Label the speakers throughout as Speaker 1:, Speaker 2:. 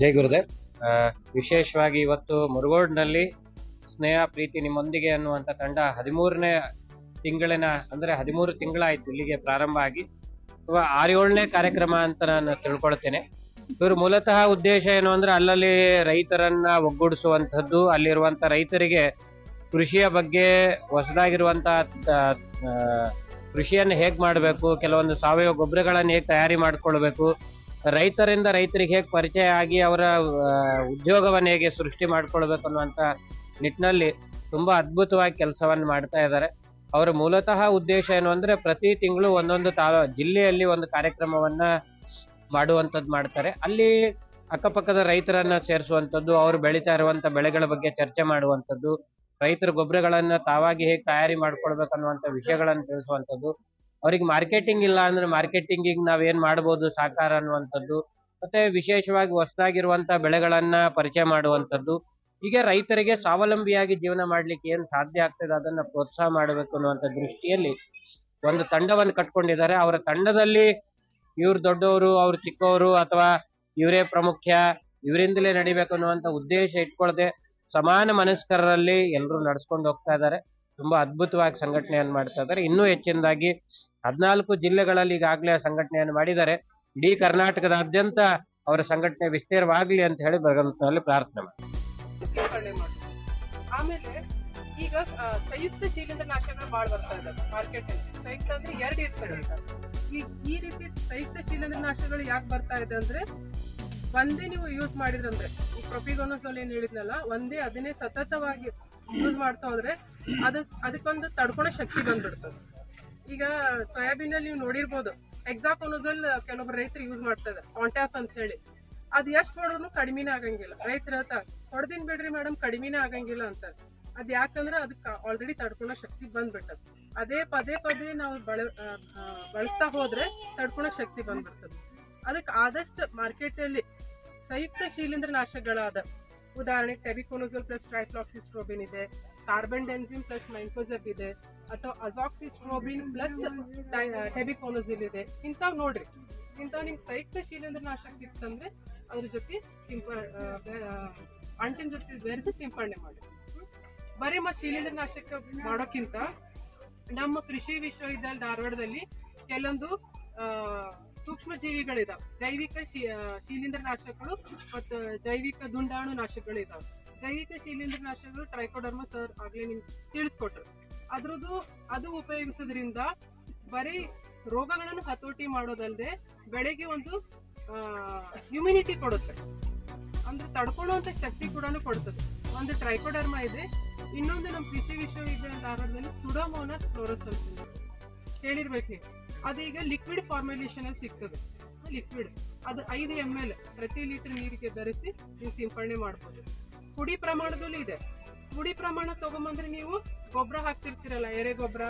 Speaker 1: ಜೈ ಗುರುದೇವ್. ವಿಶೇಷವಾಗಿ ಇವತ್ತು ಮುರುಗೋಡ್ನಲ್ಲಿ ಸ್ನೇಹ, ಪ್ರೀತಿ ನಿಮ್ಮೊಂದಿಗೆ ಅನ್ನುವಂಥ ತಂಡ ಹದಿಮೂರನೇ ತಿಂಗಳಿನ, ಅಂದರೆ ಹದಿಮೂರು ತಿಂಗಳಾಯಿತು ಇಲ್ಲಿಗೆ ಪ್ರಾರಂಭ ಆಗಿ. ಅಥವಾ ಆರೇಳನೇ ಕಾರ್ಯಕ್ರಮ ಅಂತ ನಾನು ತಿಳ್ಕೊಳ್ತೇನೆ. ಇವರು ಮೂಲತಃ ಉದ್ದೇಶ ಏನು ಅಂದ್ರೆ ಅಲ್ಲಲ್ಲಿ ರೈತರನ್ನ ಒಗ್ಗೂಡಿಸುವಂಥದ್ದು, ಅಲ್ಲಿರುವಂಥ ರೈತರಿಗೆ ಕೃಷಿಯ ಬಗ್ಗೆ ಹೊಸದಾಗಿರುವಂಥ ಕೃಷಿಯನ್ನು ಹೇಗೆ ಮಾಡಬೇಕು, ಕೆಲವೊಂದು ಸಾವಯವ ಗೊಬ್ಬರಗಳನ್ನು ಹೇಗೆ ತಯಾರಿ ಮಾಡ್ಕೊಳ್ಬೇಕು ರೈತರಿಂದ ರೈತರಿಗೆ ಹೇಗೆ ಪರಿಚಯ ಆಗಿ ಅವರ ಉದ್ಯೋಗವನ್ನು ಹೇಗೆ ಸೃಷ್ಟಿ ಮಾಡಿಕೊಳ್ಬೇಕು ಅನ್ನುವಂಥ ನಿಟ್ಟಿನಲ್ಲಿ ತುಂಬಾ ಅದ್ಭುತವಾಗಿ ಕೆಲಸವನ್ನು ಮಾಡ್ತಾ ಇದ್ದಾರೆ. ಅವರ ಮೂಲತಃ ಉದ್ದೇಶ ಏನು ಅಂದ್ರೆ ಪ್ರತಿ ತಿಂಗಳು ಒಂದೊಂದು ತಾ, ಜಿಲ್ಲೆಯಲ್ಲಿ ಒಂದು ಕಾರ್ಯಕ್ರಮವನ್ನ ಮಾಡುವಂಥದ್ದು ಮಾಡ್ತಾರೆ. ಅಲ್ಲಿ ಅಕ್ಕಪಕ್ಕದ ರೈತರನ್ನ ಸೇರಿಸುವಂಥದ್ದು, ಅವರು ಬೆಳೀತಾ ಇರುವಂತ ಬೆಳೆಗಳ ಬಗ್ಗೆ ಚರ್ಚೆ ಮಾಡುವಂಥದ್ದು, ರೈತರ ಗೊಬ್ಬರಗಳನ್ನು ತಾವಾಗಿ ಹೇಗೆ ತಯಾರಿ ಮಾಡ್ಕೊಳ್ಬೇಕು ಅನ್ನುವಂಥ ವಿಷಯಗಳನ್ನು ತಿಳಿಸುವಂಥದ್ದು ಅವ್ರಿಗೆ ಮಾರ್ಕೆಟಿಂಗ್ ಇಲ್ಲ ಅಂದ್ರೆ ಮಾರ್ಕೆಟಿಂಗಿಗೆ ನಾವೇನ್ ಮಾಡಬಹುದು ಸಾಕಾರ ಅನ್ನುವಂಥದ್ದು, ಮತ್ತೆ ವಿಶೇಷವಾಗಿ ಹೊಸದಾಗಿರುವಂತ ಬೆಳೆಗಳನ್ನ ಪರಿಚಯ ಮಾಡುವಂಥದ್ದು. ಹೀಗೆ ರೈತರಿಗೆ ಸ್ವಾವಲಂಬಿಯಾಗಿ ಜೀವನ ಮಾಡ್ಲಿಕ್ಕೆ ಏನ್ ಸಾಧ್ಯ ಆಗ್ತದೆ ಅದನ್ನ ಪ್ರೋತ್ಸಾಹ ಮಾಡಬೇಕು ಅನ್ನುವಂಥ ದೃಷ್ಟಿಯಲ್ಲಿ ಒಂದು ತಂಡವನ್ನು ಕಟ್ಕೊಂಡಿದ್ದಾರೆ. ಅವರ ತಂಡದಲ್ಲಿ ಇವ್ರು ದೊಡ್ಡವರು ಅವ್ರು ಚಿಕ್ಕವರು ಅಥವಾ ಇವರೇ ಪ್ರಮುಖ ಇವರಿಂದಲೇ ನಡಿಬೇಕು ಅನ್ನುವಂಥ ಉದ್ದೇಶ ಇಟ್ಕೊಳ್ಳದೆ ಸಮಾನ ಮನಸ್ಕರಲ್ಲಿ ಎಲ್ಲರೂ ನಡ್ಸ್ಕೊಂಡು ಹೋಗ್ತಾ ಇದ್ದಾರೆ. ತುಂಬಾ ಅದ್ಭುತವಾಗಿ ಸಂಘಟನೆಯನ್ನು ಮಾಡ್ತಾ ಇದ್ದಾರೆ. ಇನ್ನೂ ಹೆಚ್ಚಿನದಾಗಿ ಹದಿನಾಲ್ಕು ಜಿಲ್ಲೆಗಳಲ್ಲಿ ಈಗಾಗಲೇ ಸಂಘಟನೆಯನ್ನು ಮಾಡಿದ್ದಾರೆ. ಇಡೀ ಕರ್ನಾಟಕದಾದ್ಯಂತ ಅವರ ಸಂಘಟನೆ ವಿಸ್ತೀರ್ಣವಾಗಲಿ ಅಂತ ಹೇಳಿ ಭಗವಂತನಲ್ಲಿ ಪ್ರಾರ್ಥನೆ
Speaker 2: ಆಮೇಲೆ ಈಗ ಸಂಯುಕ್ತ ಶೀಲಿಂದ ಶಿಲೀಂಧ್ರನಾಶಕಗಳು ಭಾಳ ಬರ್ತಾ ಇದ್ದಾವೆ ಮಾರ್ಕೆಟ್ ಸಂಯುಕ್ತ ಅಂದ್ರೆ ಎರಡು ಇರ್ತದೆ. ಈಗ ಈ ರೀತಿ ಸಂಯುಕ್ತ ಶಿಲೀಂಧ್ರನಾಶಕಗಳು ಯಾಕೆ ಬರ್ತಾ ಇದೆ ಅಂದ್ರೆ, ಒಂದೇ ನೀವು ಯೂಸ್ ಮಾಡಿದ್ರಂದ್ರೆ ಈ ಪ್ರೊಪಿಗೋನಸ್ ಏನ್ ಹೇಳಿದ್ನಲ್ಲ, ಒಂದೇ ಅದನ್ನೇ ಸತತವಾಗಿ ಯೂಸ್ ಮಾಡ್ತಾ ಹೋದ್ರೆ ಅದು ಅದಕ್ಕೊಂದು ತಡ್ಕೊಳೋ ಶಕ್ತಿ ಬಂದ್ಬಿಡ್ತದೆ. ಈಗ ಸೋಯಾಬೀನಲ್ಲಿ ನೀವು ನೋಡಿರ್ಬೋದು ಎಕ್ಸಾಕೋನೋಸಲ್ ಕೆಲವೊಬ್ರು ರೈತರು ಯೂಸ್ ಮಾಡ್ತಾರೆ ಕಾಂಟ್ಯಾಪ್ ಅಂತ ಹೇಳಿ. ಅದು ಎಷ್ಟು ಹೊಡೆದ್ರು ಕಡಿಮೆನೇ ಆಗಂಗಿಲ್ಲ. ರೈತರ ಹೇಳ್ತಾರೆ ಹೊಡೆದಿನ್ ಬಿಡ್ರಿ ಮೇಡಮ್ ಕಡಿಮೆನೇ ಆಗಂಗಿಲ್ಲ ಅಂತ. ಅದು ಯಾಕಂದ್ರೆ ಅದಕ್ಕೆ ಆಲ್ರೆಡಿ ತಡ್ಕೊಳೋ ಶಕ್ತಿ ಬಂದ್ಬಿಟ್ಟದ. ಅದೇ ಪದೇ ಪದೇ ನಾವು ಬಳ ಬಳಸ್ತಾ ಹೋದ್ರೆ ತಡ್ಕೊಳೋ ಶಕ್ತಿ ಬಂದ್ಬಿಡ್ತದೆ. ಅದಕ್ಕೆ ಆದಷ್ಟು ಮಾರ್ಕೆಟಲ್ಲಿ ಸಂಯುಕ್ತ ಶಿಲೀಂಧ್ರನಾಶಕಗಳಾದ ಉದಾಹರಣೆಗೆ ಟೆಬಿಕೋನೋಸೋಲ್ ಪ್ಲಸ್ ಟ್ರೈಫ್ಲಾಕ್ಸಿಸ್ಟ್ರೋಬಿನ್ ಇದೆ, ಕಾರ್ಬನ್ ಡೆನ್ಸಿನ್ ಪ್ಲಸ್ ಮೈನ್ಕೋಸಬ್ ಇದೆ, ಅಥವಾ ಅಜಾಕ್ಸಿಸ್ಟ್ರೋಬಿನ್ ಪ್ಲಸ್ ಟೆಬಿಕೋನೋಸಿಲ್ ಇದೆ. ಇಂಥವ್ ನೋಡ್ರಿ. ಇಂಥವ್ ನಿಮ್ಗೆ ಸಂಯುಕ್ತ ಶಿಲೀಂಧ್ರನಾಶಕ ಸಿಕ್ತಂದ್ರೆ ಅದ್ರ ಜೊತೆ ಸಿಂಪ ಅಂಟಿನ ಜೊತೆ ಬೆರೆಸಿ ಸಿಂಪಡಣೆ ಮಾಡಿ. ಬರೀ ಮತ್ತೆ ಶಿಲೀಂಧ್ರನಾಶಕ ಮಾಡೋಕ್ಕಿಂತ ನಮ್ಮ ಕೃಷಿ ವಿಶ್ವವಿದ್ಯಾಲಯ ಧಾರವಾಡದಲ್ಲಿ ಕೆಲವೊಂದು ಸೂಕ್ಷ್ಮ ಜೀವಿಗಳಿದಾವೆ ಜೈವಿಕ ಶಿಲೀಂಧ್ರ ನಾಶಕಗಳು ಮತ್ತು ಜೈವಿಕ ದುಂಡಾಣು ನಾಶಕಗಳು ಇದಾವೆ ಜೈವಿಕ ಶಿಲೀಂಧ್ರನಾಶಕಗಳು ಟ್ರೈಕೋಡರ್ಮ ಸರ್ ಆಗ್ಲೇ ನಿಮ್ಗೆ ತಿಳಿಸ್ಕೊಟ್ರು. ಅದ್ರದ್ದು ಅದು ಉಪಯೋಗಿಸೋದ್ರಿಂದ ಬರೀ ರೋಗಗಳನ್ನು ಹತೋಟಿ ಮಾಡೋದಲ್ಲದೆ ಬೆಳೆಗೆ ಒಂದು ಇಮ್ಯುನಿಟಿ ಕೊಡುತ್ತೆ. ಅಂದ್ರೆ ತಡ್ಕೊಳ್ಳುವಂತ ಶಕ್ತಿ ಕೂಡ ಕೊಡ್ತದೆ. ಒಂದು ಟ್ರೈಕೋಡರ್ಮ ಇದೆ. ಇನ್ನೊಂದು ನಮ್ಮ ಕೃಷಿ ವಿಶ್ವವಿದ್ಯಾಲಯದ ಆಹಾರದಲ್ಲಿ ಸುಡೋಮೋನಸ್ ಅಂತ ಹೇಳಿರ್ಬೇಕು ನೀವು. ಅದೀಗ ಲಿಕ್ವಿಡ್ ಫಾರ್ಮುಲೇಷನ್ ಸಿಗ್ತದೆ. ಲಿಕ್ವಿಡ್ ಅದು ಐದು ಎಂ ಎಲ್ ಪ್ರತಿ ಲೀಟರ್ ನೀರಿಗೆ ಬೆರೆಸಿ ನೀವು ಸಿಂಪಡಣೆ ಮಾಡ್ಬೋದು. ಪುಡಿ ಪ್ರಮಾಣದಲ್ಲೂ ಇದೆ. ಪುಡಿ ಪ್ರಮಾಣ ತಗೊಂಬಂದ್ರೆ ನೀವು ಗೊಬ್ಬರ ಹಾಕ್ತಿರ್ತೀರಲ್ಲ, ಎರೆ ಗೊಬ್ಬರ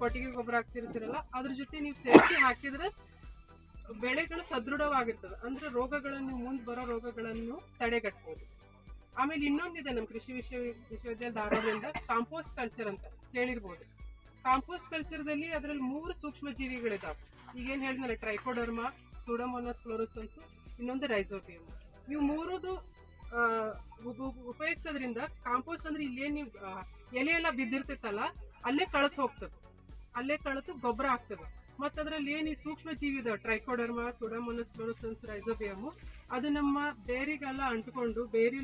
Speaker 2: ಕೊಟ್ಟಿಗೆ ಗೊಬ್ಬರ ಹಾಕ್ತಿರ್ತೀರಲ್ಲ, ಅದ್ರ ಜೊತೆ ನೀವು ಸೇರಿಸಿ ಹಾಕಿದ್ರೆ ಬೆಳೆಗಳು ಸದೃಢವಾಗಿರ್ತದೆ. ಅಂದ್ರೆ ರೋಗಗಳನ್ನು, ಮುಂದ್ ಬರೋ ರೋಗಗಳನ್ನು ತಡೆಗಟ್ಬೋದು. ಆಮೇಲೆ ಇನ್ನೊಂದಿದೆ ನಮ್ಮ ಕೃಷಿ ವಿಶ್ವ ವಿಶ್ವವಿದ್ಯಾಲಯ ಧಾರವಾಡದಿಂದ ಕಾಂಪೋಸ್ಟ್ ಕಲ್ಚರ್ ಅಂತ ಕೇಳಿರ್ಬೋದು. ಕಾಂಪೋಸ್ಟ್ ಕಲ್ಚರ್ದಲ್ಲಿ ಅದರಲ್ಲಿ ಮೂರು ಸೂಕ್ಷ್ಮ ಜೀವಿಗಳಿದಾವೆ ಈಗೇನು ಹೇಳಿದ್ನಲ್ಲ ಟ್ರೈಕೋಡರ್ಮ ಸುಡಮೋನಸ್ ಫ್ಲೋರೋಸನ್ಸ್ ಇನ್ನೊಂದು ರೈಸೋಬಿಯಮ್ ಇವು ಮೂರದು ಉಪಯೋಗಿಸೋದ್ರಿಂದ ಕಾಂಪೋಸ್ಟ್ ಅಂದ್ರೆ ಇಲ್ಲೇನು ನೀವು ಎಲೆ ಎಲ್ಲ ಬಿದ್ದಿರ್ತೈತಲ್ಲ, ಅಲ್ಲೇ ಕಳತ್ ಹೋಗ್ತದೆ. ಅಲ್ಲೇ ಕಳತು ಗೊಬ್ಬರ ಆಗ್ತದೆ ಮತ್ತು ಅದರಲ್ಲಿ ಏನು ಈ ಸೂಕ್ಷ್ಮ ಜೀವಿ ಇದಾವೆ ಟ್ರೈಕೋಡರ್ಮ ಸುಡಮೋನಸ್ ಫ್ಲೋರೋಸನ್ಸ್ ರೈಸೋಬಿಯಮ್ ಅದು ನಮ್ಮ ಬೇರಿಗೆಲ್ಲ ಅಂಟ್ಕೊಂಡು ಬೇರಿ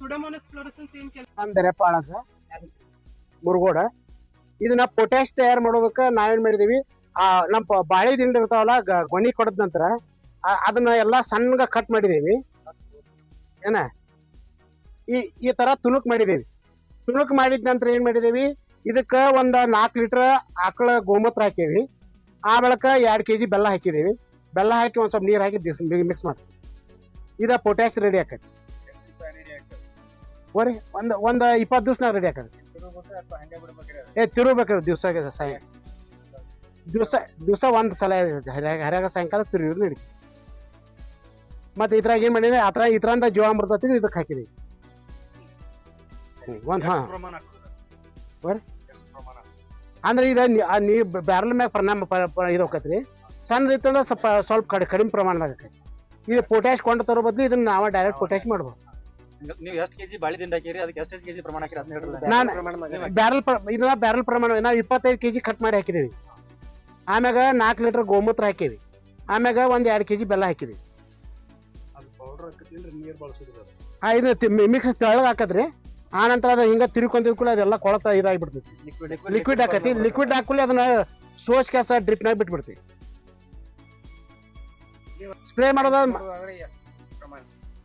Speaker 2: ಸುಡಮೋನಸ್ ಫ್ಲೋರೋಸನ್ಸ್ ಏನು ಕೆಲಸ
Speaker 3: ಮುರುಗೋಡ. ಇದನ್ನ ಪೊಟ್ಯಾಶ್ ತಯಾರು ಮಾಡೋದಕ್ಕ ನಾವೇನ್ ಮಾಡಿದೀವಿ? ಆ ನಮ್ಮ ಬಾಳೆ ದಿಂಡ ಇರ್ತಾವಲ್ಲ ಗ- ಗೊನಿ ಕೊಡದ ನಂತರ ಅದನ್ನ ಎಲ್ಲಾ ಸಣ್ಣಗ ಕಟ್ ಮಾಡಿದೀವಿ. ಏನ? ಈ ಈ ತರ ತುಣುಕ್ ಮಾಡಿದೀವಿ. ತುಣುಕ್ ಮಾಡಿದ ನಂತರ ಏನ್ ಮಾಡಿದೀವಿ? ಇದಕ್ಕ ಒಂದ್ ನಾಲ್ಕು ಲೀಟರ್ ಆಕಳ ಗೋಮೂತ್ರ ಹಾಕೇವಿ ಆ ಬಳಿಕ ಎರಡು ಕೆ ಜಿ ಬೆಲ್ಲ ಹಾಕಿದೀವಿ. ಬೆಲ್ಲ ಹಾಕಿ ಒಂದ್ ಸ್ವಲ್ಪ ನೀರು ಹಾಕಿ ಮಿಕ್ಸ್ ಮಾಡ್ತೀವಿ. ಇದ ಪೊಟ್ಯಾಶ್ ರೆಡಿ ಆಕೈತಿ. ಬರೀ ಒಂದ್ ಒಂದ್ ಇಪ್ಪತ್ತು ದಿವ್ಸನಾಗ ರೆಡಿ ಆಕೈತಿ. ಏ ತಿರುಗ್ಬೇಕ್ರಿ ದಿವಸ ಸಾಯ ದಿವಸ ದಿವಸ ಒಂದು ಸಲ ಹರ್ಯಾಗ ಹರ್ಯಾಗ ಸಾಯಂಕಾಲ ತಿರುಗಿದ್ರು ನಡಿ ಮತ್ತೆ ಇದ್ರಾಗ ಏನು ಮಾಡಿದ್ರೆ ಅದ್ರ ಇದ್ರಂದ ಜೀವಾಮೃತ ತೆಗೆದು ಇದಕ್ಕೆ ಹಾಕಿದೆ. ಒಂದು ಹಾಂ. ಅಂದ್ರೆ ಇದು ಆ ನೀರ್ ಬ್ಯಾರಲ್ ಮ್ಯಾಗ ಪರಿಣಾಮ ಇದು ಹೋಗತ್ರಿ ಸಣ್ಣ ಇತ್ತಂದ್ರೆ ಸ್ವಲ್ಪ ಸ್ವಲ್ಪ ಕಡಿ ಕಡಿಮೆ ಪ್ರಮಾಣದಾಗ ಇದು ಪೊಟ್ಯಾಶ್ ಕೊಂಡು ತರೋ ಬದಲು ಇದನ್ನ ನಾವೇ ಡೈರೆಕ್ಟ್ ಪೊಟ್ಯಾಶ್ ಮಾಡ್ಬೋದು.
Speaker 4: ನೀವು ಎಷ್ಟು ಕೆಜಿ ಬಾಳಿ ದಿಂಡ ಹಾಕಿರಿ ಅದಕ್ಕೆ ಎಷ್ಟು ಕೆಜಿ ಪ್ರಮಾಣ ಹಾಕಿರಿ ಅದನ್ನ
Speaker 3: ನಾನು ಬ್ಯಾರಲ್ ಇದನ್ನ ಬ್ಯಾರಲ್ ಪ್ರಮಾಣ ನಾವು ಇಪ್ಪತ್ತೈದು ಕೆಜಿ ಕಟ್ ಮಾಡಿ ಹಾಕಿದೀವಿ. ಆಮ್ಯಾಗ ನಾಲ್ಕು ಲೀಟರ್ ಗೋಮೂತ್ರ ಹಾಕೀವಿ ಆಮ್ಯಾಗ ಒಂದ್ ಎರಡು ಕೆಜಿ ಬೆಲ್ಲ ಹಾಕಿದ್ವಿ. ಹಾ ಇದು ಮಿಕ್ಸ್ ತೆಳಗ್ ಹಾಕದ್ರಿ. ಆ ನಂತರ ಅದು ಹಿಂಗ ತಿರ್ಕೊಂತಿದ್ ಕೂಡ ಅದೆಲ್ಲ ಕೊಳತ ಇದಾಗ್ಬಿಡ್ತೈತಿ. ಲಿಕ್ವಿಡ್ ಹಾಕತಿ. ಲಿಕ್ವಿಡ್ ಹಾಕುಲಿ ಅದನ್ನ ಸೋಚ್ ಕ್ಯಾಸ ಡ್ರಿಪ್ನಾಗ ಬಿಟ್ಬಿಡ್ತೀವಿ ಸ್ಪ್ರೇ ಮಾಡೋದ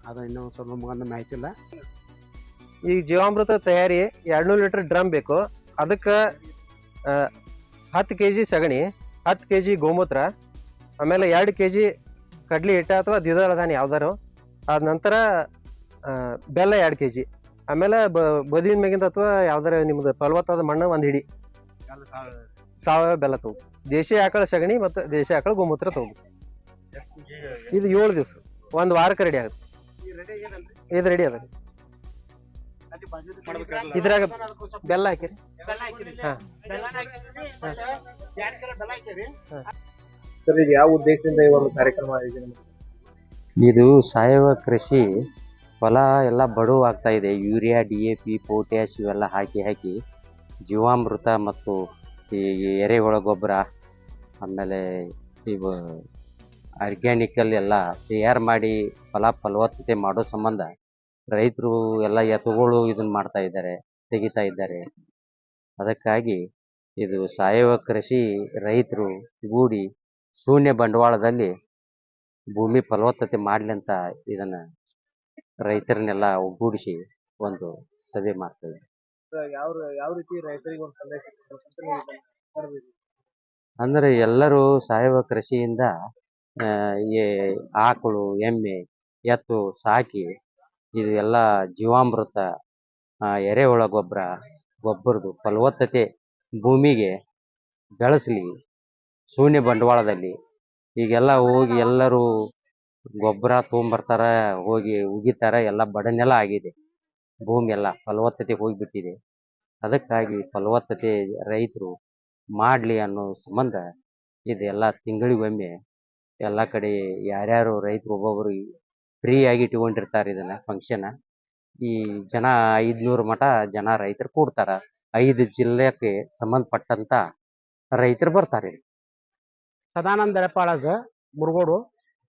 Speaker 3: ಅದು ಇನ್ನೂ ಸ್ವಲ್ಪ ಮುಗಂದ ಮಾಹಿತಿ ಇಲ್ಲ.
Speaker 5: ಈಗ ಜೀವಾಮೃತ ತಯಾರಿ ಎರಡ್ನೂರು ಲೀಟರ್ ಡ್ರಮ್ ಬೇಕು. ಅದಕ್ಕೆ ಹತ್ತು ಕೆ ಜಿ ಸಗಣಿ ಹತ್ತು ಕೆ ಜಿ ಗೋಮೂತ್ರ ಆಮೇಲೆ ಎರಡು ಕೆ ಜಿ ಕಡ್ಲಿ ಹಿಟ್ಟ ಅಥವಾ ದ್ವಿದಳ ಧಾನ್ಯ ಯಾವ್ದಾರು. ಅದ ನಂತರ ಬೆಲ್ಲ ಎರಡು ಕೆ ಜಿ ಆಮೇಲೆ ಬ ಬದುವಿನ ಮ್ಯಾಗಿಂದ ಅಥವಾ ಯಾವ್ದಾರ ನಿಮ್ದು ಫಲವತ್ತಾದ ಮಣ್ಣು ಒಂದು ಹಿಡಿ. ಸಾವಯವ ಬೆಲ್ಲ ತಗೋ. ದೇಶೀಯ ಆಕಳ ಸಗಣಿ ಮತ್ತು ದೇಶೀಯ ಆಕಳ ಗೋಮೂತ್ರ ತಗೋ. ಇದು ಏಳು ದಿವಸ. ಒಂದು ವಾರಕ್ಕೆ ರೆಡಿ ಆಗುತ್ತೆ. ಇದು ರೆಡಿ ಅದ ಇದ್ರಾಗ ಬೆಲ್ಲ ಹಾಕಿರಿ ಹಾ.
Speaker 6: ಸರ್ ಈಗ ಯಾವ ಉದ್ದೇಶದಿಂದ ಈ ಒಂದು ಕಾರ್ಯಕ್ರಮ ಆಯೋಜನೆ?
Speaker 7: ಇದು ಸಾವಯವ ಕೃಷಿ ಹೊಲ ಎಲ್ಲ ಬಡವು ಆಗ್ತಾ ಇದೆ urea D A P potash ಇವೆಲ್ಲ ಹಾಕಿ ಹಾಕಿ ಜೀವಾಮೃತ ಮತ್ತು ಈ ಎರೆಹುಳ ಗೊಬ್ಬರ ಆಮೇಲೆ ಇವು ಆರ್ಗ್ಯಾನಿಕಲ್ ಎಲ್ಲ ತಯಾರು ಮಾಡಿ ಫಲ ಫಲವತ್ತತೆ ಮಾಡೋ ಸಂಬಂಧ ರೈತರು ಎಲ್ಲ ಎತ್ತುಗಳು ಇದನ್ನ ಮಾಡ್ತಾ ಇದ್ದಾರೆ ತೆಗಿತಾ ಇದ್ದಾರೆ ಅದಕ್ಕಾಗಿ ಇದು ಸಾವಯವ ಕೃಷಿ ರೈತರು ಗೂಡಿ ಶೂನ್ಯ ಬಂಡವಾಳದಲ್ಲಿ ಭೂಮಿ ಫಲವತ್ತತೆ ಮಾಡಲಿ ಅಂತ ಇದನ್ನ ರೈತರನ್ನೆಲ್ಲ ಒಗ್ಗೂಡಿಸಿ ಒಂದು ಸಭೆ ಮಾಡ್ತೇವೆ? ಅಂದ್ರೆ ಎಲ್ಲರೂ ಸಾವಯವ ಕೃಷಿಯಿಂದ ಈ ಆಕಳು, ಎಮ್ಮೆ, ಎತ್ತು, ಸಾಕಿ, ಇದು ಎಲ್ಲ ಜೀವಾಮೃತ ಎರೆಹುಳ ಗೊಬ್ಬರ, ಗೊಬ್ಬರದು ಫಲವತ್ತತೆ ಭೂಮಿಗೆ ಬೆಳೆಸಲಿ ಶೂನ್ಯ ಬಂಡವಾಳದಲ್ಲಿ. ಈಗೆಲ್ಲ ಹೋಗಿ ಎಲ್ಲರೂ ಗೊಬ್ಬರ ತೊಗೊಂಬರ್ತಾರ, ಹೋಗಿ ಉಗಿತಾರ, ಎಲ್ಲ ಬಡನೆಲ್ಲ ಆಗಿದೆ. ಭೂಮಿ ಎಲ್ಲ ಫಲವತ್ತತೆ ಹೋಗಿಬಿಟ್ಟಿದೆ. ಅದಕ್ಕಾಗಿ ಫಲವತ್ತತೆ ರೈತರು ಮಾಡಲಿ ಅನ್ನೋ ಸಂಬಂಧ ಇದೆಲ್ಲ ತಿಂಗಳಿಗೊಮ್ಮೆ ಎಲ್ಲ ಕಡೆ ಯಾರ್ಯಾರು ರೈತರು ಒಬ್ಬೊಬ್ಬರು ಆಗಿ ಇಟ್ಕೊಂಡಿರ್ತಾರೆ ಇದನ್ನ ಫಂಕ್ಷನ್ ಈ ಜನ ಐದ್ನೂರು ಮಠ ಜನ ರೈತರು ಕೂಡ್ತಾರ. ಐದು ಜಿಲ್ಲೆಗೆ ಸಂಬಂಧಪಟ್ಟಂತ ರೈತರು ಬರ್ತಾರೆ.
Speaker 3: ಸದಾನಂದ ಎಡಪಾಳದ ಮುರುಗೋಡು,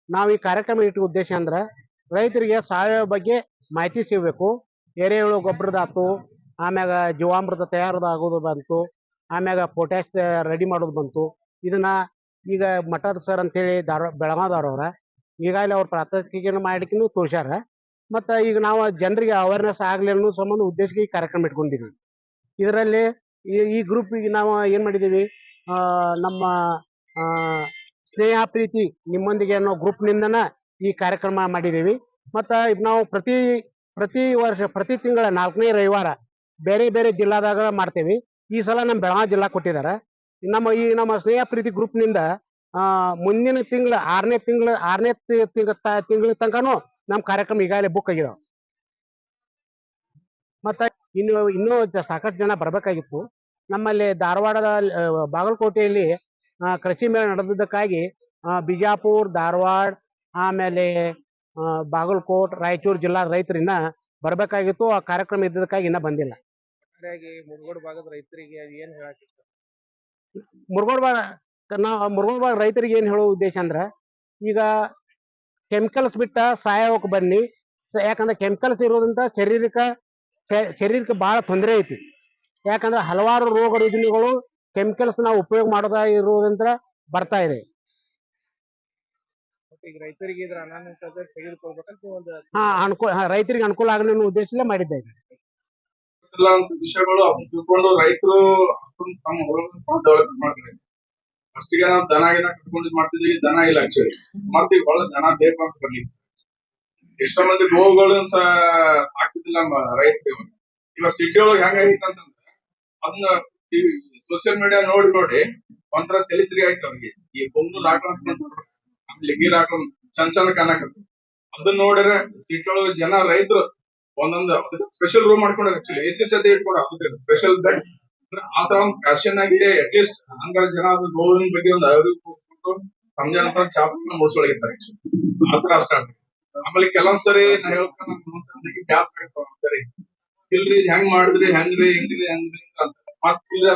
Speaker 3: ನಾವು ಈ ಕಾರ್ಯಕ್ರಮ ಇಟ್ಟ ಉದ್ದೇಶ ಅಂದ್ರೆ ರೈತರಿಗೆ ಸಾವಯವ ಬಗ್ಗೆ ಮಾಹಿತಿ ಸಿಗಬೇಕು. ಎರೆಹುಳು ಗೊಬ್ಬರದಾತು ಆಮ್ಯಾಗ ಜೀವಾಮೃತ ತಯಾರದಾಗೋದು ಬಂತು, ಆಮ್ಯಾಗ ಪೊಟ್ಯಾಶ್ ರೆಡಿ ಮಾಡೋದು ಬಂತು. ಇದನ್ನ ಈಗ ಮಠದ ಸರ್ ಅಂತೇಳಿ ಧಾರವಾಡ ಬೆಳಗಾವ್ದವ್ರವ್ರ ಈಗಾಗಲೇ ಅವ್ರ ಪ್ರಾತ್ಯಕ್ಷಿಕೆಯನ್ನು ಮಾಡಿಕಿನೂ ತೋರ್ಸ್ಯಾರ. ಮತ್ತು ಈಗ ನಾವು ಜನರಿಗೆ ಅವೇರ್ನೆಸ್ ಆಗಲಿ ಅನ್ನೋ ಸಂಬಂಧ ಉದ್ದೇಶಕ್ಕೆ ಈ ಕಾರ್ಯಕ್ರಮ ಇಟ್ಕೊಂಡಿದ್ದೀವಿ ಇದರಲ್ಲಿ ಈ ಗ್ರೂಪಿಗೆ ನಾವು ಏನು ಮಾಡಿದ್ದೀವಿ ನಮ್ಮ ಸ್ನೇಹ ಪ್ರೀತಿ ನಿಮ್ಮೊಂದಿಗೆ ಅನ್ನೋ ಗ್ರೂಪ್ನಿಂದನ ಈ ಕಾರ್ಯಕ್ರಮ ಮಾಡಿದ್ದೀವಿ ಮತ್ತು ನಾವು ಪ್ರತಿ ಪ್ರತಿ ವರ್ಷ, ಪ್ರತಿ ತಿಂಗಳ ನಾಲ್ಕನೇ ರವಿವಾರ ಬೇರೆ ಬೇರೆ ಜಿಲ್ಲಾದಾಗ ಮಾಡ್ತೇವೆ. ಈ ಸಲ ನಮ್ಮ ಬೆಳಗಾವಿ ಜಿಲ್ಲಾ ಕೊಟ್ಟಿದ್ದಾರೆ ನಮ್ಮ ಈ ನಮ್ಮ ಸ್ನೇಹ ಪ್ರೀತಿ ಗ್ರೂಪ್ನಿಂದ ಆ, ಮುಂದಿನ ತಿಂಗಳ ಆರನೇ ತಿಂಗಳ ಆರನೇ ತಿಂಗಳ ತನಕನೂ ನಮ್ಮ ಕಾರ್ಯಕ್ರಮ ಈಗಾಗಲೇ ಬುಕ್ ಆಗಿದಾವೆ. ಮತ್ತ ಇನ್ನು ಇನ್ನೂ ಸಾಕಷ್ಟು ಜನ ಬರಬೇಕಾಗಿತ್ತು. ನಮ್ಮಲ್ಲಿ ಧಾರವಾಡದ ಬಾಗಲಕೋಟೆಯಲ್ಲಿ ಕೃಷಿ ಮೇಳ ನಡೆದಿದ್ದಕ್ಕಾಗಿ ಬಿಜಾಪುರ್ ಧಾರವಾಡ ಆಮೇಲೆ ಬಾಗಲಕೋಟ್ ರಾಯಚೂರು ಜಿಲ್ಲಾ ರೈತರಿಂದ ಬರಬೇಕಾಗಿತ್ತು. ಆ ಕಾರ್ಯಕ್ರಮ ಇದ್ದಕ್ಕಾಗಿ ಇನ್ನ ಬಂದಿಲ್ಲ.
Speaker 6: ಭಾಗದ ರೈತರಿಗೆ ಏನ್ ಹೇಳಕ್ ಇಷ್ಟ?
Speaker 3: ಮುರುಗೋಡ್ ಭಾಗ ನಾವು ಮುರುಗೋಡ್ ಭಾಗ ರೈತರಿಗೆ ಏನು ಹೇಳೋ ಉದ್ದೇಶ ಅಂದ್ರೆ ಈಗ ಕೆಮಿಕಲ್ಸ್ ಬಿಟ್ಟ ಸಾಯವಕ್ಕೆ ಬನ್ನಿ ಯಾಕಂದ್ರೆ ಕೆಮಿಕಲ್ಸ್ ಇರೋದ್ರಿಂದ ಶರೀರಕ್ಕ ಶ- ಶರೀರಕ್ಕೆ ಭಾಳ ತೊಂದರೆ ಐತಿ. ಯಾಕಂದ್ರೆ ಹಲವಾರು ರೋಗ ರುಜಿನಗಳು ಕೆಮಿಕಲ್ಸ್ ನಾವು ಉಪಯೋಗ ಮಾಡೋದ ಇರೋದ್ರಿಂದ ಬರ್ತಾ ಇದೆ.
Speaker 6: ರೈತರಿಗೆ
Speaker 3: ಅನುಕೂಲ ಆಗಲಿ ಅನ್ನೋ ಉದ್ದೇಶದಲ್ಲೇ ಮಾಡಿದ್ದೆ.
Speaker 8: ಅಂತ ವಿಷಯಗಳು ಅದನ್ನ ತಿಳ್ಕೊಂಡು ರೈತರು ತಮ್ಮ ಹೊಲವನ್ನು ಡೆವಲಪ್ ಮಾಡ್ತಾರೆ. ಫಸ್ಟಿಗೆ ನಾವು ದನ ಗಿನ ಕಟ್ಕೊಂಡು ಮಾಡ್ತಿದ್ವಿ ದನ ಇಲ್ಲ ಆಕ್ಚುಲಿ ಮತ್ತೆ ಬಹಳ ದನ ಬೇಕು ಅಂತ ಬರ್ಲಿ ಎಷ್ಟೋ ಮಂದಿ ಗೋವುಗಳು ಸಹ ಹಾಕ್ತಿದ್ದಿಲ್ಲ ರೈತರು ಇವಾಗ. ಸಿಟಿ ಒಳಗೆ ಹೆಂಗಾಗಿತ್ತು ಅಂತಂದ್ರೆ, ಅದನ್ನ ಸೋಷಿಯಲ್ ಮೀಡಿಯಾ ನೋಡಿ ನೋಡಿ ಒಂಥರ ತಲಿತ್ರಿ ಆಯ್ತು ಅವ್ರಿಗೆ. ಈ ಬೊಂದು ಹಾಕೊಂಡು ಆಮೇಲೆ ಗೀರ್ ಹಾಕೊಂಡು ಚಂದ ಚಂದ ಕಾಣಕತ್ತ ಅದನ್ನ ನೋಡಿದ್ರೆ ಸಿಟಿ ಒಳಗೆ ಜನ ರೈತರು ಒಂದೊಂದು ಸ್ಪೆಷಲ್ ರೂಮ್ ಮಾಡ್ಕೊಂಡ್ರೆ ಆಕ್ಚುಲಿ ಎ ಸಿ ಸತಿ ಇಟ್ಕೊಂಡು ಆಗುತ್ತೆ ಸ್ಪೆಷಲ್ ಬೆಡ್ ಆ ತರ ಒಂದು ಫ್ಯಾಷನ್ ಆಗಿದೆ ಅಟ್ಲೀಸ್ಟ್ ಹಂಗಾರ ಜನ ಅದು ಗೋವಿನ ಬಗ್ಗೆ ಒಂದು ಅರಿವು ಕೊಟ್ಟು ಸಂಜೆ ತರ ಚಾಪನ್ನ ಆ ಆತರ ಸ್ಟಾರ್ಟ್ ಆಮೇಲೆ ಕೆಲವೊಂದ್ಸರಿ ನಾ ಹೇಳ್ಕೊಂಡು ಗ್ಯಾಸ್ ಸರಿ. ಇಲ್ರಿ, ಇದು ಹೆಂಗ್ ಮಾಡಿದ್ರಿ, ಹೆಂಗ್ರಿ ಹೆಂಗ್ರಿ ಹೆಂಗ್ರಿ ಅಂತ ಮತ್ತ್ ಇಲ್ಲ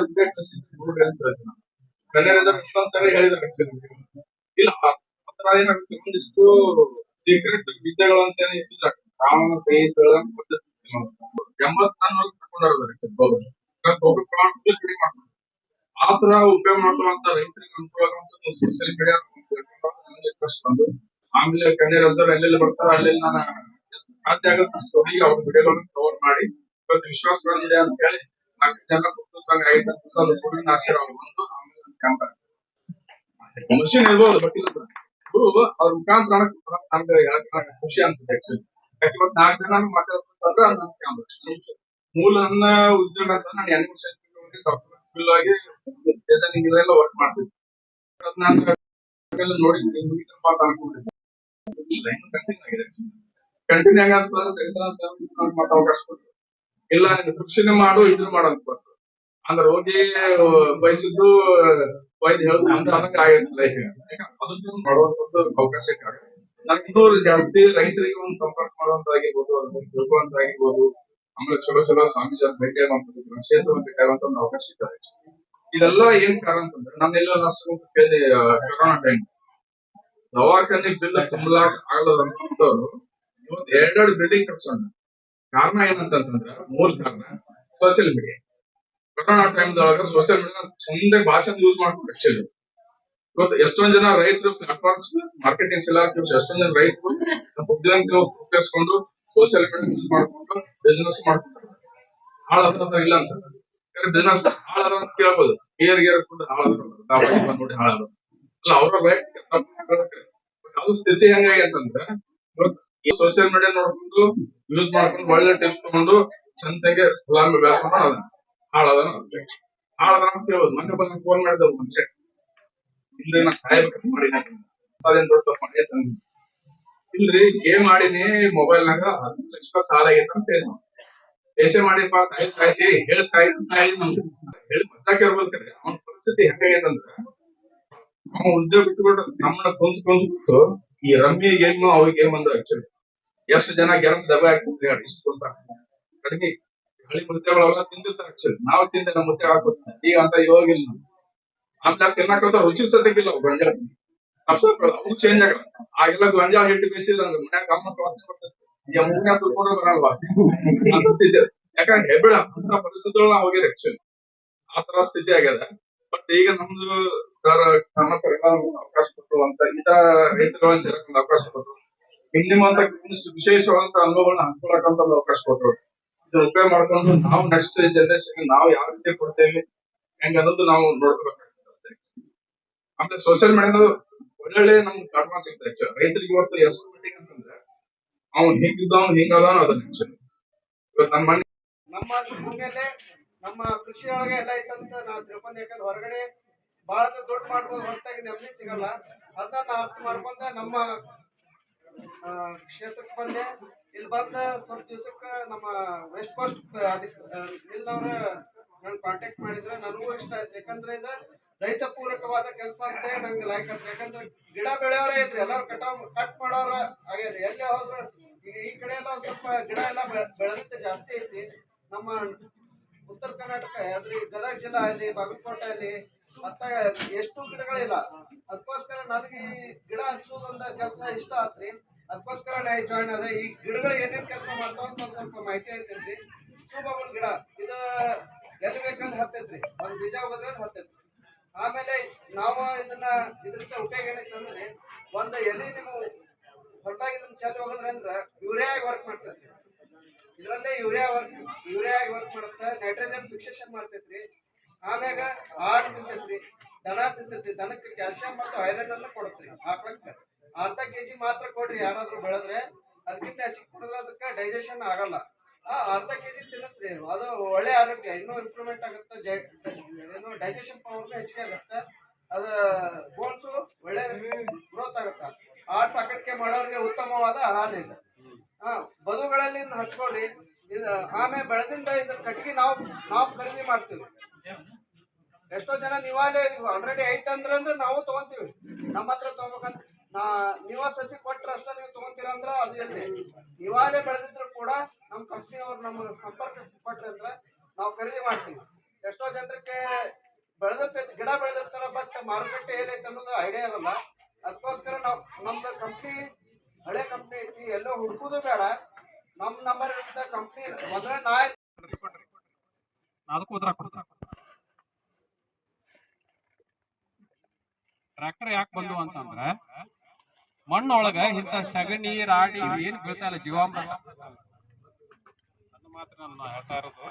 Speaker 8: ನೋಡ್ರಿ ಅಂತ ಹೇಳ್ತೀನಿ. ಕನ್ನಡದ ಎಷ್ಟೊಂದ್ಸರಿ ಹೇಳಿದಾರೆ actually. ಇಲ್ಲ ತರ ಏನಾಗುತ್ತೆ? ಒಂದಿಷ್ಟು ಸೀಕ್ರೆಟ್ ವಿದ್ಯೆಗಳು ಅಂತ ಕಡಿಮೆ ಮಾಡ್ತಾರೆ ಆತರ ಉಪಯೋಗ ಮಾಡ್ಕೊಳ್ಳುವಂತ ರೈತರಿಗೆ ಅನುಕೂಲ ಸೋಷಿಯಲ್ ಮೀಡಿಯಾ ಆಮೇಲೆ ಕನ್ನಡ ಅಲ್ಲೆಲ್ಲ ಬರ್ತಾರ ಅಲ್ಲೆಲ್ಲ ನಾನು ಸಾಧ್ಯ ಆಗತ್ತಷ್ಟು ಅವ್ರ ವಿಡಿಯೋಗಳನ್ನ ಕವರ್ ಮಾಡಿ ಇವತ್ತು ವಿಶ್ವಾಸ ಬಂದಿದೆ ಅಂತ ಹೇಳಿ ನಾಲ್ಕು ಜನ ಕುಟುಂಬ ಸಂಘ ಐದು ಅಂತ ಆಶೀರ್ವಾದ ಬಂದು ಆಮೇಲೆ ಕ್ಯಾಂಪ್ ಮನುಷ್ಯನ್ ಅವ್ರ ಮುಖಾಂತರ ನನಗೆ ಖುಷಿ ಅನ್ಸುತ್ತೆ ಆಕ್ಚುಲಿ ಇವತ್ತು ನಾಲ್ಕು ಜನ ಅಂದ್ರೆ ಮೂಲ ಅಂತ ನಾನು ಆಗಿ ಇಲ್ಲ ಕಂಟಿನ್ಯೂ ಅವಕಾಶ ಕೊಟ್ಟರು ಇಲ್ಲ ಕೃಷಿನೇ ಮಾಡು ಇದನ್ನ ಮಾಡು ಅಂತ ಕೊಟ್ರು. ಅಂದ್ರೆ ಹೋಗಿ ಬಯಸಿದ್ದು ವೈದ್ಯ ಹೇಳ್ದು ಅಂತ ಅದಕ್ಕೆ ಆಗಿತ್ತು ಈಗ ಅದಕ್ಕೆ ಅವಕಾಶ ಇನ್ನೂ ಜಾಸ್ತಿ ರೈತರಿಗೆ ಒಂದು ಸಂಪರ್ಕ ಮಾಡುವಂತಾಗಿರ್ಬೋದು, ಅದನ್ನ ಆಗಿರ್ಬೋದು ಆಮೇಲೆ ಚಲೋ ಚಲೋ ಸ್ವಾಮೀಜಿ ಅವ್ರ ಭೇಟಿ ಆಗುವಂಥದ್ದು ಕ್ಷೇತ್ರವನ್ನು ಬೇಕಾಗುವಂತ ಒಂದು ಅವಕಾಶ ಇದ್ದಾರೆ ಇದೆಲ್ಲ ಏನ್ ಕಾರಣ ಅಂತಂದ್ರೆ ನಾನೆಲ್ಲ ಲಾಸ್ಟ್ ಕೇಳಿದೆ ಕೊರೋನಾ ಟೈಮ್ ದವಾಖಾನೆ ಬಿಲ್ ತುಂಬಲಾಕ್ ಆಗಲ್ಲದಂತವ್ರು ಇವತ್ತು ಎರಡೆರಡು ಬಿಲ್ಡಿಂಗ್ ಕಟ್ಸೋಣ ಕಾರಣ ಏನಂತಂದ್ರೆ ಮೂಲ ಕಾರಣ. ಸೋಷಿಯಲ್ ಮೀಡಿಯಾ ಕೊರೋನಾ ಟೈಮ್ದೊಳಗ ಸೋಷಿಯಲ್ ಮೀಡಿಯಾ ಚಂದ ಭಾಷೆ ಯೂಸ್ ಮಾಡ್ಕೊಂಡು ಆಕ್ಚುಲಿ ಇವತ್ತು ಎಷ್ಟೊಂದ್ ಜನ ರೈತರು ಪ್ಲಾಟ್ಫಾರ್ಮ್ಸ್ ಮಾರ್ಕೆಟಿಂಗ್ ಇಲಾಖೆ ಎಷ್ಟೊಂದ್ ಜನ ರೈತರು ಬುದ್ಧಿವಂತಿಕೆ ಉಪಯೋಗಿಸ್ಕೊಂಡು ಸೋಷಿಯಲ್ ಮೀಡಿಯಾ ಮಾಡ್ಕೊಂಡು ಬಿಸ್ನೆಸ್ ಮಾಡ್ತಾರೆ. ಹಾಳ ಇಲ್ಲ ಅಂತ. ಬಿಸ್ನೆಸ್ ಹಾಳಾದ್ರ ಅಂತ ಕೇಳ್ಬೋದು. ಏರ್ ಗೇರ್ ಕೊಂಡು ಹಾಳಾದ್ರ ನೋಡಿ ಹಾಳಾದ್ರು. ಅಲ್ಲ, ಅವ್ರ ಅದು ಸ್ಥಿತಿ ಹೆಂಗಾಗಿ ಅಂತಂದ್ರೆ ಸೋಷಿಯಲ್ ಮೀಡಿಯಾ ನೋಡ್ಕೊಂಡು ಯೂಸ್ ಮಾಡ್ಕೊಂಡು ಒಳ್ಳೆ ಟಿಪ್ಸ್ ತಗೊಂಡು ಚಂದಗೆ ಗುಲಾಮಿ ಬೆಳ್ಕೊಂಡು ಮಾಡೋದು ಹಾಳದ ಅಂತ ಕೇಳ್ಬೋದು. ಮೊನ್ನೆ ಬಂದು ಫೋನ್ ಮಾಡಿದ್ರು ಮನುಷ್ಯ. ಇಲ್ರಿ, ನಾ ಸಾಯ್ಬೇಕಂತ ಮಾಡಿನ ದೊಡ್ಡ ತಪ್ಪು ಮಾಡಿ. ಇಲ್ರಿ ಗೇಮ್ ಮಾಡಿನಿ ಮೊಬೈಲ್ ನಾಗ ಹತ್ತು ಲಕ್ಷ ಸಾಲ ಆಗೈತೆ ಅಂತ ಹೇಳಿ ಮಾಡಿಪ್ಪ ಸಾಯ್ ಸಾಯ್ತಿ ಹೇಳಿ ಸಾಯ್ ನಮ್ಗೆ ಹೇಳಿ ಕರೆ ಅವನ ಪರಿಸ್ಥಿತಿ ಹೆಂಗಾಗೈತಂದ್ರ ಅವ ಉದ್ಯೋಗ ಬಿಟ್ಟುಕೊಂಡು ಸಂಬಳ ಕುಂತ್ ಕುಂತ್ಬಿಟ್ಟು ಈ ರಮ್ಮಿ ಗೇಮ್ ಅವ್ರಿಗೆ ಗೇಮ್ ಅಂದ್ರೆ ಆಕ್ಚುಲಿ ಎಷ್ಟು ಜನ ಗೆಲ್ಸ್ ಡಬ್ಬೆ ಹಾಕ್ತಿದ್ರಿ ಹೇಳಿ ಇಷ್ಟು ಕುಂತ. ಕಡಿಮೆ ಹಳಿ ಮುದ್ದೆಗಳೆಲ್ಲ ತಿಂದಿರ್ತಾರೆ ಆಕ್ಚುಲಿ ನಾವು ತಿಂದ ಮುದ್ದೆ ಹಾಕ್ಬೋದು ಈಗ ಅಂತ ಇವಾಗಿಲ್ಲ ಆಮೇಲೆ ತಿನ್ನಕಂತ ರುಚಿ ಸದ್ಯಕ್ಕಿಲ್ಲ ಗೊಂಜಾಳ ಸ್ವಲ್ಪ ಅವು ಚೇಂಜ್ ಆಗಲ್ಲ ಆಗೆಲ್ಲ ಗೊಂಜಾಳ ಹಿಟ್ಟು ಬೇಸಿದ್ರೆ ಮನ್ಯಾಗ ಗಮನ ವಾಸನೆ ಬರ್ತೈತೆ ಈಗ ಮುಗ್ನ ತುಳ್ಕೊಂಡ್ರೆ ಬರಲ್ಲ ವಾಸನೆ ಅಂತ ಸ್ಥಿತಿ. ಯಾಕಂದ್ರೆ ಹೆಬ್ಬಳ ಅಂತ ಪರಿಸ್ಥಿತಿ ನಾವು ಹೋಗಿದೆ ಆಕ್ಚುಲಿ ಆ ತರ ಸ್ಥಿತಿ ಆಗ್ಯದ ಬಟ್ ಈಗ ನಮ್ದು ಸರ್ ನಮ್ಮ ಅವಕಾಶ ಕೊಟ್ಟರು ಅಂತ ಇತರ ರೈತರುಗಳನ್ನ ಸೇರಕ್ ಒಂದು ಅವಕಾಶ ಕೊಟ್ಟರು ಹಿಂದಿಮಂತ ವಿಶೇಷವಾದಂತ ಅನುಭವಗಳನ್ನ ಹಂಚ್ಕೊಳಕಂತ ಅವಕಾಶ ಕೊಟ್ಟರು ಇದು ಉಪಯೋಗ ಮಾಡ್ಕೊಂಡು ನಾವು ನೆಕ್ಸ್ಟ್ ಜನರೇಷನ್ ನಾವು ಯಾವ ರೀತಿ ಕೊಡ್ತೇವೆ ಹೆಂಗ ಅನ್ನೋದು ನಾವು ಅಷ್ಟೇ ಆಮೇಲೆ ಸೋಷಿಯಲ್ ಮೀಡಿಯಾದ ಒಳ್ಳೊಳ್ಳೆ ನಮ್ಗೆ ಪ್ಲಾಟ್ಫಾರ್ಮ್ ಸಿಗ್ತದೆ ರೈತರಿಗೆ ಇವತ್ತು ಎಷ್ಟು ಮೀಟಿಂಗ್ ಅಂತಂದ್ರೆ, ಅವ್ನು ಹಿಂಗಿದ್ದವನು ಅವ್ನು ಅದನ್ನ ಆಕ್ಚುಲಿ ಇವತ್ತು ನಮ್ಮ ಮನೆ
Speaker 9: ನಮ್ಮ ಭೂಮಿಯಲ್ಲೇ ನಮ್ಮ ಕೃಷಿ ಒಳಗೆ ಎಲ್ಲ ಇತ್ತಂತ ನಾವು ತಿಳ್ಕೊಂಡು ಯಾಕಂದ್ರೆ ಹೊರಗಡೆ ಬಹಳ ದೊಡ್ಡ ಮಾಡ್ಬೋದು, ಹೊರತಾಗಿ ನೆಮ್ಮದಿ ಸಿಗಲ್ಲ. ಅದನ್ನ ನಾ ಅರ್ಥ ಮಾಡ್ಕೊಂಡ ನಮ್ಮ ಕ್ಷೇತ್ರಕ್ಕೆ ಬಂದೆ. ಇಲ್ಲಿ ಬಂದ ಸ್ವಲ್ಪ ದಿವಸಕ್ಕೆ ನಮ್ಮ ವೆಸ್ಟ್ ಕೋಸ್ಟ್ ಅದಕ್ಕೆ ಅವ್ರ ನನ್ ಕಾಂಟ್ಯಾಕ್ಟ್ ಮಾಡಿದ್ರೆ ನನಗೂ ಇಷ್ಟ ಆಯ್ತು. ಯಾಕಂದ್ರೆ ಇದು ರೈತ ಪೂರಕವಾದ ಕೆಲಸ ಅಂತ ನಂಗೆ ಅಂತ. ಯಾಕಂದ್ರೆ ಗಿಡ ಬೆಳೆಯೋರೇ ಇದ್ರಿ ಎಲ್ಲಾರು ಕಟಾವ್ ಕಟ್ ಮಾಡೋರ ಹಾಗೆ ಎಲ್ಲೇ ಹೋದ್ರು ಈ ಈ ಕಡೆ ಎಲ್ಲ ಸ್ವಲ್ಪ ಗಿಡ ಎಲ್ಲ ಬೆಳೆದಂತೆ ಜಾಸ್ತಿ ಐತಿ. ನಮ್ಮ ಉತ್ತರ ಕರ್ನಾಟಕ ಅದ್ರಿ ಗದಗ ಜಿಲ್ಲಾ ಅಲ್ಲಿ, ಬಾಗಲಕೋಟೆ ಅಲ್ಲಿ, ಮತ್ತ ಎಷ್ಟು ಗಿಡಗಳಿಲ್ಲ. ಅದಕ್ಕೋಸ್ಕರ ನನಗೆ ಈ ಗಿಡ ಹಚ್ಚೋದೊಂದ ಕೆಲಸ ಇಷ್ಟ ಆತ್ರಿ. ಅದಕ್ಕೋಸ್ಕರ ನಾ ಜಾಯ್ನ್ ಅದ ಈ ಗಿಡಗಳು ಏನೇನು ಕೆಲಸ ಮಾಡ್ತಾವ ಅಂತ ಸ್ವಲ್ಪ ಮಾಹಿತಿ ಐತೇನ್ರಿ ಸೂಬಾಬುಲ್ ಗಿಡ. ಇದು ಎಲ್ಲಿ ಬೇಕಂದ್ರೆ ಹತ್ತೈತ್ರಿ ಒಂದು ಬೀಜ ಹೋದ್ರೆ ಹತ್ತೈತ್ರಿ ಆಮೇಲೆ ನಾವು ಇದನ್ನ ಇದರಿಂದ ಉಪಯೋಗ ಏನೈತೆ ಅಂದ್ರೆ ಒಂದು ಎಲೆ ನೀವು ಹೊರತಾಗಿ ಇದನ್ನ ಚೆಲ್ಲಿ ಹೋಗಿದ್ರೆ ಅಂದ್ರೆ ಯೂರಿಯಾ ವರ್ಕ್ ಮಾಡ್ತೈತಿ ಇದರಲ್ಲೇ ಯೂರಿಯಾ ವರ್ಕ್ ಯೂರಿಯಾಗಿ ವರ್ಕ್ ಮಾಡುತ್ತೆ ನೈಟ್ರೋಜನ್ ಫಿಕ್ಸೇಷನ್ ಮಾಡ್ತೈತ್ರಿ. ಆಮ್ಯಾಗ ಆಡ್ ತಿಂತೈತ್ರಿ, ದನ ತಿಂತೈತ್ರಿ, ದನಕ್ಕೆ ಕ್ಯಾಲ್ಸಿಯಂ ಮತ್ತು ಐರನ್ ಅನ್ನು ಕೊಡುತ್ತೆ. ಆಕಳಕ್ಕೆ ಅರ್ಧ ಕೆಜಿ ಮಾತ್ರ ಕೊಡ್ರಿ, ಯಾರಾದ್ರೂ ಬೆಳೆದ್ರೆ. ಅದಕ್ಕಿಂತ ಹೆಚ್ಚಿಗೆ ಕುಡಿದ್ರೆ ಅದಕ್ಕೆ ಡೈಜೆಷನ್ ಆಗಲ್ಲ. ಅರ್ಧ ಕೆಜಿ ತಿನ್ನಿಸ್ರಿ. ಅದು ಒಳ್ಳೆ ಆರೋಗ್ಯ. ಇನ್ನೂ ಇಂಪ್ರೂವ್ಮೆಂಟ್ ಆಗುತ್ತೆ. ಏನು ಡೈಜೆಷನ್ ಪವರ್ ಹೆಚ್ಚಿಗೆ ಆಗುತ್ತೆ. ಅದು ಬೋನ್ಸು ಒಳ್ಳೆ ಗ್ರೋತ್ ಆಗುತ್ತೆ. ಆಡ್ ಸಾಕಾಣಿಕೆ ಮಾಡೋರಿಗೆ ಉತ್ತಮವಾದ ಆಹಾರ ಇದೆ. ಹಾ ಬದುಗಳಲ್ಲಿ ಹಚ್ಕೊಳ್ರಿ. ಇದು ಆಮೇಲೆ ಬೆಳೆದಿಂದ ಇದ್ರ ಕಟ್ಟಿಗೆ ನಾವು ನಾವು ಖರೀದಿ ಮಾಡ್ತೀವಿ. ಎಷ್ಟೋ ಜನ ನೀವಾಗಲೇ ಆಲ್ರೆಡಿ ಐತೆ ಅಂದ್ರೆ ಅಂದ್ರೆ ನಾವು ತಗೊಂತೀವಿ. ನಮ್ಮ ಹತ್ರ ತಗೋಬೇಕಂತ. ನಾ ನೀವ ಸಸಿ ಕೊಟ್ರ ಅಷ್ಟೇ ನೀವು ತಗೊಂತೀರ ಅಂದ್ರೆ ಅದು ಇರಲಿ ನೀವಾಗಲೇ ಬೆಳೆದಿದ್ರು ಕೂಡ ನಮ್ಮ ಕಂಪ್ನಿ ಅವ್ರು ನಮ್ಮ ಸಂಪರ್ಕ ಕೊಟ್ರಿ ಅಂದ್ರೆ ನಾವು ಖರೀದಿ ಮಾಡ್ತೀವಿ. ಎಷ್ಟೋ ಜನರಿಗೆ ಬೆಳೆದಿರ್ತೈತಿ ಗಿಡ ಬೆಳೆದಿರ್ತಾರ ಬಟ್ ಮಾರುಕಟ್ಟೆ ಏನೈತೆ ಅನ್ನೋದು ಐಡಿಯಾ ಇರಲ್ಲ. ಅದಕ್ಕೋಸ್ಕರ ನಾವು, ನಮ್ದು ಕಂಪ್ನಿ ಹಳೆ ಕಂಪ್ನಿ ಐತಿ, ಎಲ್ಲೋ ಹುಡುಕುದು ಬೇಡ. ನಮ್ಮ ನಂಬರ್ ಇರುತ್ತೆ ಕಂಪ್ನಿ ಮೊದಲೇ ನಾ
Speaker 10: ಅದಕ್ಕೂ ಉತ್ತರ ಕೊಡ್ತಾರೆ. ಟ್ರ್ಯಾಕ್ಟರ್ ಯಾಕೆ ಬಂದು ಅಂತಂದ್ರೆ, ಮಣ್ಣೊಳಗ ಇಂಥ ಸಗಣಿ, ರಾಡಿ, ಏನು ಬೀಳ್ತಾ ಇಲ್ಲ, ಜೀವಾಮೃತ. ಮಾತ್ರ ನಾನು ಹೇಳ್ತಾ ಇರೋದು.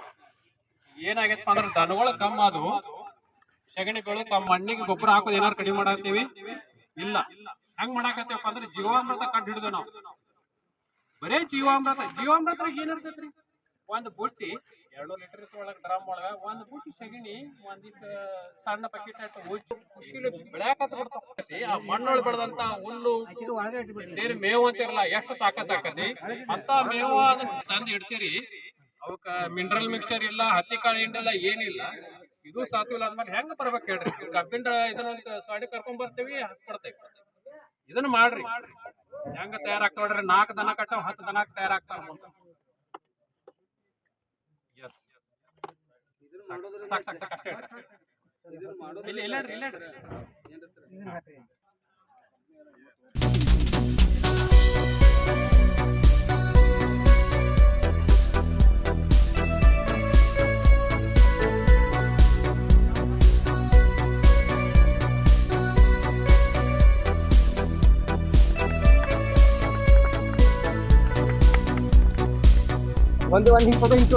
Speaker 10: ಏನಾಗೈತಪ್ಪ ಅಂದ್ರೆ ದನಗಳು ಕಮ್ಮ ಅದು ಸಗಣಿಗಳು ತಮ್ಮ ಮಣ್ಣಿಗೆ ಗೊಬ್ಬರ ಹಾಕೋದು ಏನಾರು ಕಡಿಮೆ ಮಾಡತ್ತೀವಿ ಇಲ್ಲ. ಹೆಂಗ್ ಮಾಡಾಕತ್ತೀವಪ್ಪ ಅಂದ್ರೆ ಜೀವಾಮೃತ ಕಂಡು ಹಿಡಿದು ನಾವು. ಬರೇ ಜೀವಾಮೃತ. ಜೀವಾಮೃತ ಏನಿರ್ತೈತ್ರಿ ಒಂದ್ ಬುಟ್ಟಿ, ಎರಡು ಲೀಟರ್ ಒಳಗ ಡ್ರಮ್ ಒಳಗೆ, ಒಂದು ಬುಟ್ಟಿ ಸಗಣಿ ಒಂದಿಷ್ಟು ಸಣ್ಣ ಪಕೆಟ್ ಅಷ್ಟು ಉಜ್ಜಿ. ಖುಷಿಲಿ ಬೆಳ್ಯಾಕತ್ತ ಬಿಡ್ತಾವ ಆ ಮಣ್ಣೊಳಗೆ ಬೆಳೆದಂತ ಹುಲ್ಲು ಬೇರೆ ಮೇವು ಅಂತಿರಲ್ಲ ಎಷ್ಟು ತಾಕತ್ ಹಾಕತಿ? ಅಂತ ಮೇವು ಅದನ್ನ ತಂದು ಇಡ್ತೀರಿ. ಅವಕ್ಕ ಮಿನರಲ್ ಮಿಕ್ಸ್ಚರ್ ಇಲ್ಲ, ಹತ್ತಿ ಕಾಳು ಹಿಂಡಿಲ್ಲ ಏನಿಲ್ಲ. ಇದು ಸಾತ್ವಿಲ್ಲ ಅಂದ್ಮೇಲೆ ಹೆಂಗ್ ಬರ್ಬೇಕು ಹೇಳ್ರಿ? ಕಬ್ಬಿಂಡ ಇದನ್ನ ಸಾಡಿ ಕರ್ಕೊಂಡ್ ಬರ್ತೀವಿ ಹಾಕ್ಬಿಡ್ತೇವೆ ಇದನ್ನ ಮಾಡ್ರಿ. ಹೆಂಗ ತಯಾರಾಗ್ತಾವ ನೋಡ್ರಿ ನಾಲ್ಕು ದನ ಕಟ್ಟಾವ, ಹತ್ತು ದನ ತಯಾರಾಗ್ತಾವ ಮುಂದೆ Yes. ಸಾಕ್ ಸಾಕು ಸಾಕು ಅಷ್ಟೇ. ಇಲ್ಲ ಇಲ್ಲ ಇಲ್ಲ.
Speaker 6: ಒಂದು ಒಂದು ಹಿಂಗೆ ಫೋಟೋ ಹಿಂಗೆ